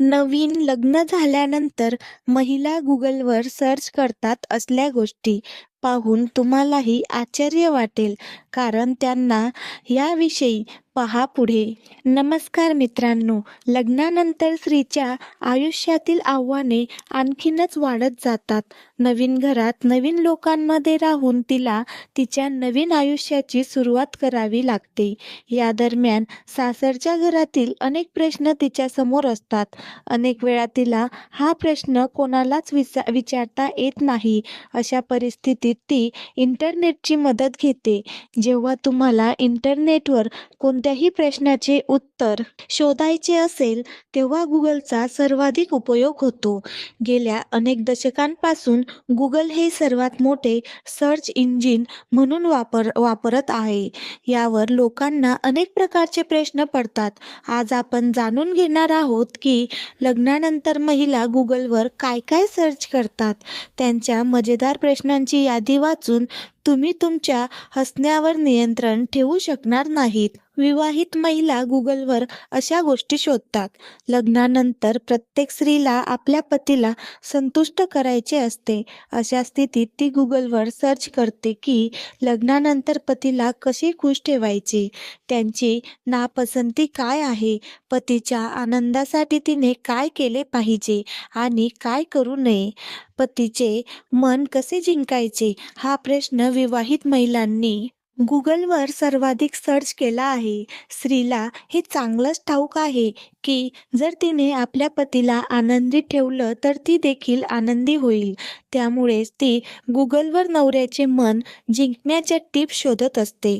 नवीन लग्न झाल्यानंतर महिला गुगलवर सर्च करतात असल्या गोष्टी पाहून तुम्हालाही आश्चर्य वाटेल. कारण त्यांना याविषयी पहा पुढे. नमस्कार मित्रांनो लग्नानंतर स्त्रीच्या आयुष्यातील आव्हाने आणखीनच वाढत जातात. नवीन घरात नवीन लोकांमध्ये राहून तिला तिच्या नवीन आयुष्याची सुरुवात करावी लागते. या दरम्यान सासरच्या घरातील अनेक प्रश्न तिच्या समोर असतात. अनेक वेळा तिला हा प्रश्न कोणालाच विचा विचारता येत नाही. अशा परिस्थितीत ती इंटरनेटची मदत घेते. जेव्हा तुम्हाला इंटरनेटवर कोणत्याही प्रश्नाचे उत्तर शोधायचे असेल तेव्हा गुगलचा सर्वाधिक उपयोग होतो. गेल्या अनेक दशकांपासून गुगल हे सर्वात मोठे सर्च इंजिन म्हणून वापर वापरत आहे. यावर लोकांना अनेक प्रकारचे प्रश्न पडतात. आज आपण जाणून घेणार आहोत की लग्नानंतर महिला गुगलवर काय काय सर्च करतात. त्यांच्या मजेदार प्रश्नांची यादी वाचून तुम्ही तुमच्या हसण्यावर नियंत्रण ठेवू शकणार नाहीत. विवाहित महिला गुगलवर अशा गोष्टी शोधतात. लग्नानंतर प्रत्येक स्त्रीला आपल्या पतीला संतुष्ट करायचे असते. अशा स्थितीत ती गुगलवर सर्च करते की लग्नानंतर पतीला कसे खुश ठेवायचे? त्यांची नापसंती काय आहे? पतीच्या आनंदासाठी तिने काय केले पाहिजे? आणि काय करू नये? पतीचे मन कसे जिंकायचे? हा प्रश्न विवाहित महिलांनी गुगलवर सर्वाधिक सर्च केला आहे. स्त्रीला हे चांगलंच ठाऊक आहे की जर तिने आपल्या पतीला आनंदी ठेवलं तर ती देखील आनंदी होईल. त्यामुळेच ती गुगलवर नवऱ्याचे मन जिंकण्याच्या टिप्स शोधत असते.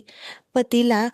पतीला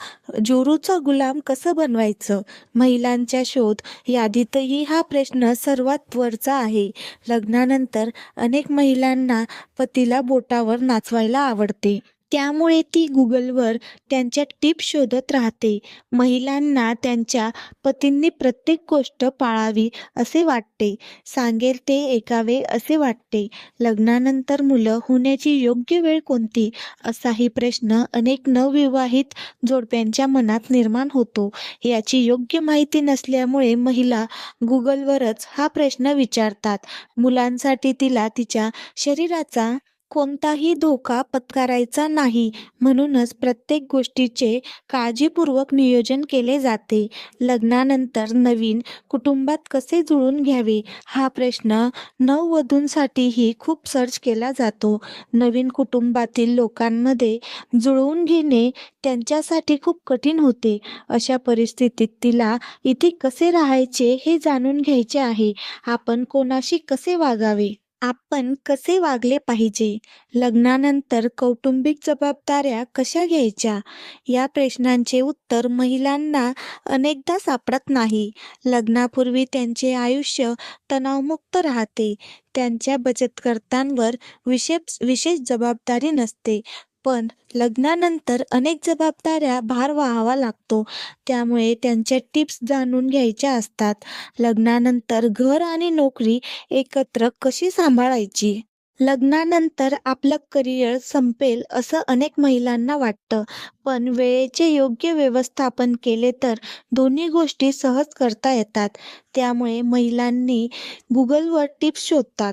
जोरूचा गुलाम कसं बनवायचं? महिलांच्या शोध यादीतही हा प्रश्न सर्वात वरचा आहे. लग्नानंतर अनेक महिलांना पतीला बोटावर नाचवायला आवडते. त्यामुळे ती गुगलवर त्यांच्या टिप्स शोधत राहते. महिलांना त्यांच्या पतींनी प्रत्येक गोष्ट पाळावी असे वाटते. सांगेल ते ऐकावे असे वाटते लग्नानंतर मुलं होण्याची योग्य वेळ कोणती? असाही प्रश्न अनेक नवविवाहित जोडप्यांच्या मनात निर्माण होतो. याची योग्य माहिती नसल्यामुळे महिला गुगलवरच हा प्रश्न विचारतात. मुलांसाठी तिला तिच्या शरीराचा कोणताही धोका पत्करायचा नाही. म्हणूनच प्रत्येक गोष्टीचे काळजीपूर्वक नियोजन केले जाते. लग्नानंतर नवीन कुटुंबात कसे जुळून घ्यावे? हा प्रश्न नववधूंसाठीही खूप सर्च केला जातो. नवीन कुटुंबातील लोकांमध्ये जुळवून घेणे त्यांच्यासाठी खूप कठीण होते. अशा परिस्थितीत तिला इथे कसे राहायचे हे जाणून घ्यायचे आहे. आपण कोणाशी कसे वागावे? आपण कसे वागले पाहिजे? लग्नानंतर कौटुंबिक जबाबदाऱ्या कशा घ्यायच्या? या प्रश्नांचे उत्तर महिलांना अनेकदा सापडत नाही. लग्नापूर्वी त्यांचे आयुष्य तणावमुक्त राहते. त्यांच्या बचतकर्त्यांवर विशेष विशेष जबाबदारी नसते. पण लग्नानंतर अनेक जबाबदाऱ्या भार व्हावा लागतो. त्यामुळे त्यांच्या टिप्स जाणून घ्यायच्या असतात. लग्नानंतर घर आणि नोकरी एकत्र कशी सांभाळायची? लग्नानंतर आपलं करिअर संपेल असं अनेक महिलांना वाटतं. पण वेळेचे योग्य व्यवस्थापन केले तर दोन्ही गोष्टी सहज करता येतात. त्यामुळे महिलांनी गुगलवर टिप्स शोधतात.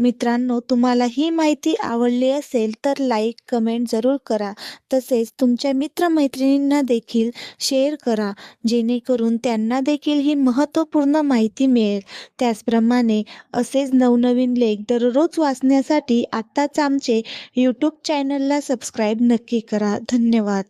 मित्रांनो तुम्हाला ही माहिती आवडली असेल तर लाईक कमेंट जरूर करा. तसेच तुमच्या मित्रमैत्रिणींना देखील शेअर करा जेणेकरून त्यांना देखील ही महत्त्वपूर्ण माहिती मिळेल. त्याचप्रमाणे असेच नवनवीन लेख दररोज वाचण्यासाठी आत्ताच आमचे यूट्यूब चॅनलला सबस्क्राईब नक्की करा. धन्यवाद.